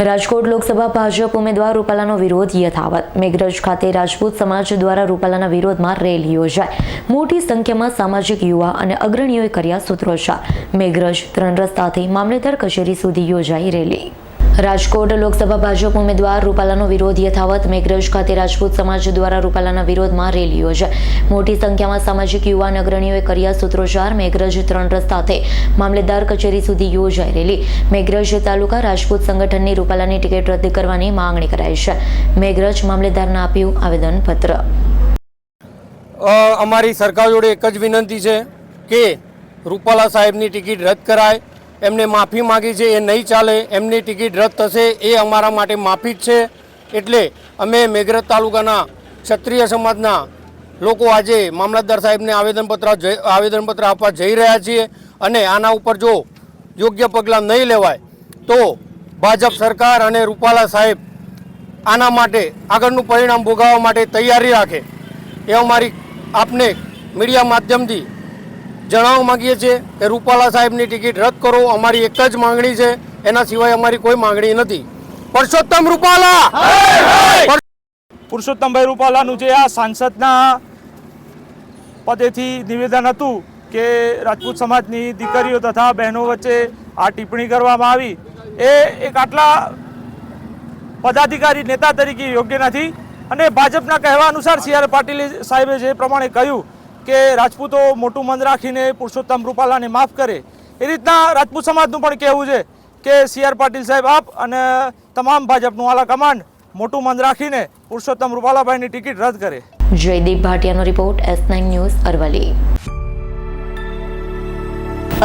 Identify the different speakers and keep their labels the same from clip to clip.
Speaker 1: રાજકોટ લોકસભા ભાજપ ઉમેદવાર રૂપાલાનો વિરોધ યથાવત. મેઘરજ ખાતે રાજપૂત સમાજ દ્વારા રૂપાલાના વિરોધમાં રેલી યોજાઈ. મોટી સંખ્યામાં સામાજિક યુવા અને અગ્રણીઓએ કર્યા સૂત્રોચ્ચાર. મેઘરજ ત્રણ રસ્તાથી મામલેદાર કચેરી સુધી યોજાઈ રેલી. રાજકોટ લોકસભા ભાજપ ઉમેદવાર રૂપાલાનો વિરોધ યથાવત મેઘરજ ખાતે રાજપૂત સમાજ દ્વારા રૂપાલાના વિરોધમાં રેલી યોજાઈ. મોટી સંખ્યામાં સામાજિક યુવાન અગ્રણીઓએ કર્યા સૂત્રોચ્ચાર, મેઘરજ ત્રણ રસ્તાથી મામલેદાર કચેરી સુધી યોજાઈ રેલી. મેઘરજ તાલુકા રાજપૂત સંગઠનની રૂપાલાની ટિકિટ રદ કરવાની માંગણી કરાઈ છે. મેઘરજ મામલેદારને આપ્યું આવેદનપત્ર.
Speaker 2: અમારી સરકાર જોડે એક જ વિનંતી છે કે રૂપાલા સાહેબની ટિકિટ રદ કરાય. એમને માફી માગી છે, એ નહીં ચાલે, એમની ટિકિટ રદ થશે, એ અમારા માટે માફી જ છે. એટલે અમે મેઘરજ તાલુકાના ક્ષત્રિય સમાજના લોકો આજે મામલતદાર સાહેબને આવેદનપત્ર આવેદનપત્ર આપવા જઈ રહ્યા છીએ. અને આના ઉપર જો યોગ્ય પગલાં નહીં લેવાય, તો ભાજપ સરકાર અને રૂપાલા સાહેબ આના માટે આગળનું પરિણામ ભોગાવવા માટે તૈયારી રાખે. એ અમારી આપને મીડિયા માધ્યમથી જણાવવા માગીએ છીએ કે રૂપાલા સાહેબની ટિકિટ રદ કરો. અમારી એક જ માંગણી છે. એના સિવાય અમારી કોઈ માંગણી નથી. પરસોત્તમ રૂપાલા!
Speaker 3: પુરુષોત્તમભાઈ રૂપાલાનું જે આ સાંસદના પદેથી નિવેદન હતું કે રાજપૂત સમાજની દીકરીઓ તથા બહેનો વચ્ચે આ ટિપ્પણી કરવામાં આવી એ એક આટલા પદાધિકારી નેતા તરીકે યોગ્ય નથી. અને ભાજપના કહેવા અનુસાર સી આર પાટીલ સાહેબે જે પ્રમાણે કહ્યું કે રાજપૂતો મોટું મન રાખીને પુરુષોત્તમ રૂપાલાને માફ કરે એ રીતના રાજપૂત સમાજનું પણ કહેવું છે કે સી આર પાટીલ સાહેબ આપ અને તમામ ભાજપનું આલા કમાન્ડ મોટું મન રાખીને પુરુષોત્તમ રૂપાલાભાઈની ટિકિટ રદ કરે.
Speaker 1: Jaydeep ભાટિયાનો report S nine news Aravalli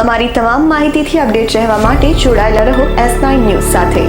Speaker 4: અમારી તમામ માહિતીથી અપડેટ રહેવા માટે જોડાયેલા રહો એસ નાઇન ન્યૂઝ સાથે.